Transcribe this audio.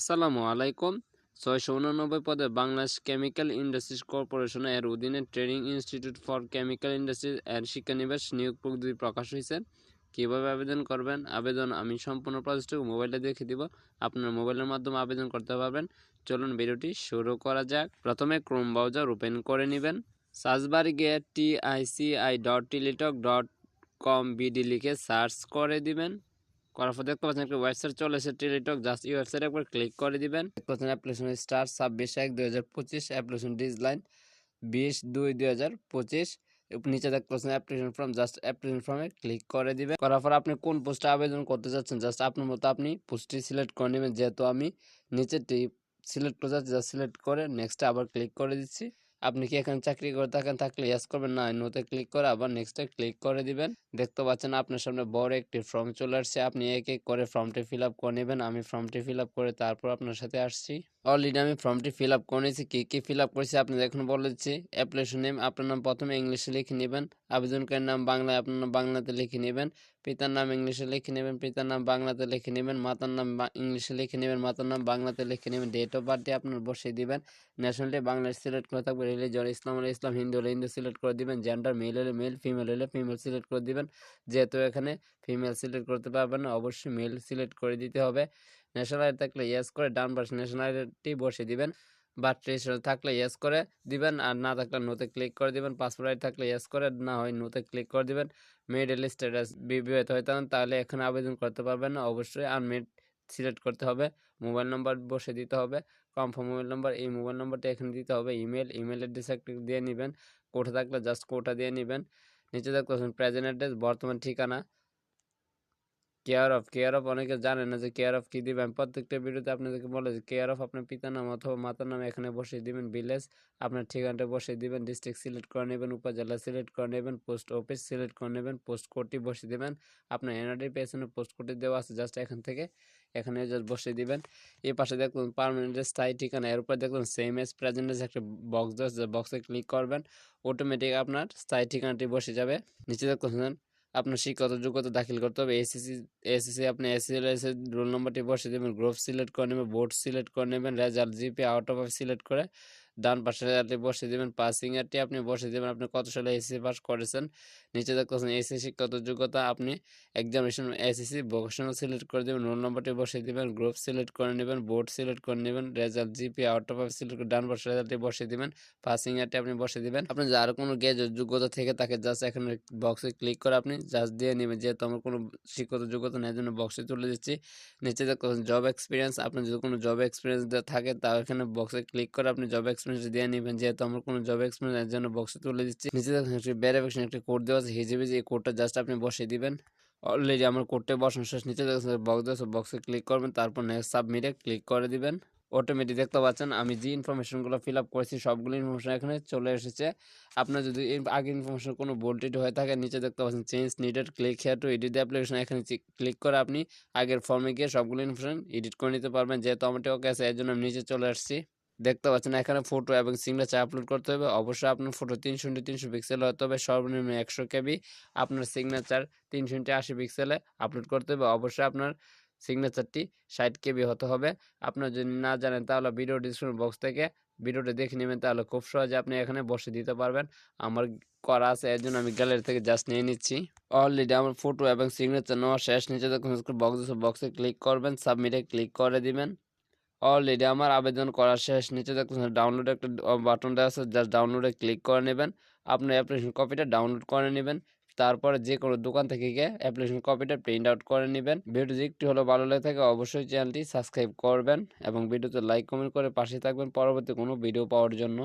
আসসালামু আলাইকুম। ছয়শো উনানব্বই পদে বাংলাদেশ কেমিক্যাল ইন্ডাস্ট্রিজ কর্পোরেশন এর অধীনে training institute for chemical industries এর শিক্ষানিবাস নিয়োগ পদ্ধতি প্রকাশ হয়েছে। কীভাবে আবেদন করবেন? আবেদন আমি সম্পূর্ণ প্রসেসটুকু মোবাইলে দেখে দিব। আপনার মোবাইলের মাধ্যমে আবেদন করতে পারবেন। চলুন ভিডিওটি শুরু করা যাক। প্রথমে ক্রোম ব্রাউজার ওপেন করে নেবেন। সার্চবারে গিয়ে TICI dot Teletalk dot com BD লিখে সার্চ করে দিবেন। করার পর দেখতে পাচ্ছেন একটা ওয়েবসাইট চলে এসে টেলিটক জাস্ট এই ওয়েবসাইটে একবার ক্লিক করে দিবেন। দেখতে পাচ্ছেন অ্যাপ্লিকেশন স্টার ছাব্বিশ এক দুই হাজার পঁচিশ অ্যাপ্লিকেশন ডিজলাইন বিশ দুই দুই হাজার পঁচিশ। নিচে দেখতে পাচ্ছেন অ্যাপ্লিকেশন ফর্ম জাস্ট অ্যাপ্লিকেশন ফর্মে ক্লিক করে দিবেন। করার পর আপনি কোন পোস্টে আবেদন করতে যাচ্ছেন জাস্ট আপনার মতো আপনি পোস্টটি সিলেক্ট করে নেবেন। যেহেতু আমি নিচেরটি সিলেক্ট করে যাচ্ছি জাস্ট সিলেক্ট করে নেক্সটে আবার ক্লিক করে দিচ্ছি। আপনি কি এখানে চাকরি করে থাকেন, থাকলে ইয়েস করবেন, না নোতে ক্লিক করে আবার নেক্সটে ক্লিক করে দিবেন। দেখতে পাচ্ছেন আপনার সামনে বড় একটি ফর্ম চলে আসছে। আপনি এক এক করে ফর্মটি ফিল আপ করে নেবেন। আমি ফর্মটি ফিল আপ করে তারপর আপনার সাথে আসছি। অলরেডি আমি ফর্মটি ফিল আপ করে নিয়েছি। কী কী ফিল আপ করেছি আপনি এখন বলে দিচ্ছি। অ্যাপ্লিকেশন নেম আপনার নাম প্রথমে ইংলিশে লিখে নেবেন। আবেদনকারীর নাম বাংলায়, আপনার নাম বাংলাতে লিখে নেবেন। পিতার নাম ইংলিশে লিখে নেবেন, পিতার নাম বাংলাতে লিখে নেবেন, মাতার নাম ইংলিশে লিখে নেবেন, মাতার নাম বাংলাতে লিখে নেবেন ডেট অফ বার্থডে আপনার বসিয়ে দিবেন ন্যাশনালিটি বাংলাদেশ সিলেক্ট করে থাকবে রিলিজন ইসলাম হলে ইসলাম, হিন্দু হলে হিন্দু সিলেক্ট করে দিবেন জেন্ডার মেল হলে মেল ফিমেল হলে ফিমেল সিলেক্ট করে দিবেন, যেহেতু এখানে ফিমেল সিলেক্ট করতে পারবেন অবশ্যই মেল সিলেক্ট করে দিতে হবে ন্যাশনালিটি থাকলে ইয়েস করে ডান পাশে ন্যাশনালিটি বসিয়ে দিবেন বার্থ রেজিস্ট্রেশন থাকলে ইয়েস করে দিবেন, আর না থাকলে নোতে ক্লিক করে দিবেন। পাসপোর্ট আইডি থাকলে ইয়েস করে, না হয় নোতে ক্লিক করে দিবেন। মেডিকেল স্ট্যাটাস বিবাহিত হয়ে থাকেন তাহলে এখানে আবেদন করতে পারবেন না। অবশ্যই আনমেড সিলেক্ট করতে হবে মোবাইল নাম্বার বসে দিতে হবে। কনফার্ম মোবাইল নাম্বার এই মোবাইল নাম্বারটা এখানে দিতে হবে। ইমেল ইমেল অ্যাড্রেস একটা দিয়ে নেবেন। কোটা থাকলে জাস্ট কোটা দিয়ে নেবেন। নিচে দেখতে পাচ্ছেন প্রেজেন্ট অ্যাড্রেস বর্তমান ঠিকানা। কেয়ার অফ কেয়ার অফ অনেকে জানে না যে কেয়ার অফ কী দিবেন? প্রত্যেকটা ভিডিওতে আপনাদেরকে বলে যে কেয়ার অফ আপনার পিতার নাম অথবা মাতার নাম এখানে বসিয়ে দিবেন। ভিলেজ আপনার ঠিকানাটা বসিয়ে দিবেন। ডিস্ট্রিক্ট সিলেক্ট করে নেবেন। উপজেলা সিলেক্ট করে নেবেন। পোস্ট অফিস সিলেক্ট করে নেবেন। পোস্ট কোডটি বসিয়ে দেবেন। আপনার এনআরডি পেছনে পোস্ট কোডটি দেওয়া আছে। জাস্ট এখান থেকে, এখানে জাস্ট বসিয়ে দিবেন। এই পাশে দেখুন পারমানেন্টের স্থায়ী ঠিকানা, এর উপর দেখুন সেম এস প্রেজেন্টের একটা বক্স দেওয়া বক্সে ক্লিক করবেন অটোমেটিক আপনার স্থায়ী ঠিকানাটি বসে যাবে। নিচে দেখুন আপনার শিক্ষাগত যোগ্যতা দাখিল করতে হবে। এসএসসি এসএসসি আপনি এসএসসি রোল নম্বরটি বসে দেবেন। গ্রুপ সিলেক্ট করে নেবেন বোর্ড সিলেক্ট করে নেবেন result GP out of select করে ডান পাশে রেজাল্টটি বসে দেবেন পাসিং এরটি আপনি বসে দেবেন, আপনি কত সালে এসএসসি পাস করেছেন? নিচে দেখতেছেন এসএসসি শিক্ষত যোগ্যতা? আপনি এক্সামিনেশন এসএসসি ভোকেশনাল সিলেক্ট করে দেবেন রোল নম্বরটি বসে দেবেন গ্রুপ সিলেক্ট করে নেবেন বোর্ড সিলেক্ট করে নেবেন result GP out of select করে ডান পাশে রেজাল্টটি বসে দেবেন পাসিং এরটি আপনি বসে দেবেন। আপনি যার কোনো গেজ যোগ্যতা থেকে তাকে জাস্ট এখানে বক্সে ক্লিক করে আপনি জাস্ট দিয়ে নেবেন, যেহেতু আমার কোনো শিক্ষত যোগ্যতা নেই জন্য বক্সে তুলে দিচ্ছি। নিচে দেখুন জব এক্সপিরিয়েন্স আপনার যদি কোনো জব এক্সপিরিয়েন্স থাকে তা এখানে বক্সে ক্লিক করে আপনি জব এক্সপিরিয়েন্স দিয়ে নেবেন, যেহেতু আমার কোনো জব এক্সপিরিয়েন্স এর জন্য বক্সে তুলে দিচ্ছি। নিচে একটি ভেরিফিকেশন একটি কোড দেওয়া আছে হিজিবি এই কোডটা জাস্ট আপনি বসিয়ে দিবেন। অলরেডি আমার কোডটা বসানো শেষ। নিচে দেখুন বক্স দেওয়া বক্সে ক্লিক করবেন, তারপর নেক্সট সাবমিটে ক্লিক করে দিবেন। অটোমেটিক দেখতে পাচ্ছেন, আমি যে ইনফরমেশনগুলো ফিল আপ করেছি, সবগুলো ইনফরমেশন এখানে চলে এসেছে। আপনার যদি আগে ইনফরমেশন কোনো বোল্টেড হয়ে থাকে, নিচে দেখতে পাচ্ছেন change needed click here to edit application এখানে ক্লিক করে আপনি আগের ফর্মে গিয়ে সবগুলো ইনফরমেশন এডিট করে নিতে পারবেন, যেহেতু আমার ওকে আছে, এর জন্য আমি নিচে চলে আসছি। দেখতে পাচ্ছেন এখানে ফটো এবং সিগনেচার আপলোড করতে হবে। অবশ্যই আপনার ফটো তিনশো তিনশো পিক্সেল হতে হবে। সর্বনিম্ন একশো কেবি আপনার সিগনেচার তিনশো আশি পিক্সেলে আপলোড করতে হবে। অবশ্যই আপনার সিগনেচারটি ষাট কেবি হতে হবে। আপনার যদি না জানেন তাহলে ভিডিও ডিসক্রিপশন বক্স থেকে ভিডিওটা দেখে নেবেন। তাহলে খুব সহজে আপনি এখানে বসে দিতে পারবেন। আমার করা আছে, এর জন্য আমি গ্যালারি থেকে জাস্ট নিয়ে নিচ্ছি। অলরেডি আমার ফটো এবং সিগনেচার নেওয়া শেষ। নিচে দেখুন বক্সে ক্লিক করবেন সাবমিটে ক্লিক করে দিবেন। অলরেডি আমার আবেদন করা শেষ। নিচে দেখুন ডাউনলোড একটা বাটন দেওয়া আছে জাস্ট ডাউনলোডে ক্লিক করে নেবেন। আপনার অ্যাপ্লিকেশন কপিটা ডাউনলোড করে নেবেন। তারপরে যে কোনো দোকান থেকে গিয়ে অ্যাপ্লিকেশন কপিটা প্রিন্ট আউট করে নেবেন। ভিডিও একটু হলো ভালো লেগে থাকে, অবশ্যই চ্যানেলটি সাবস্ক্রাইব করবেন এবং ভিডিওতে লাইক কমেন্ট করে পাশে থাকবেন। পরবর্তী কোনো ভিডিও পাওয়ার জন্য।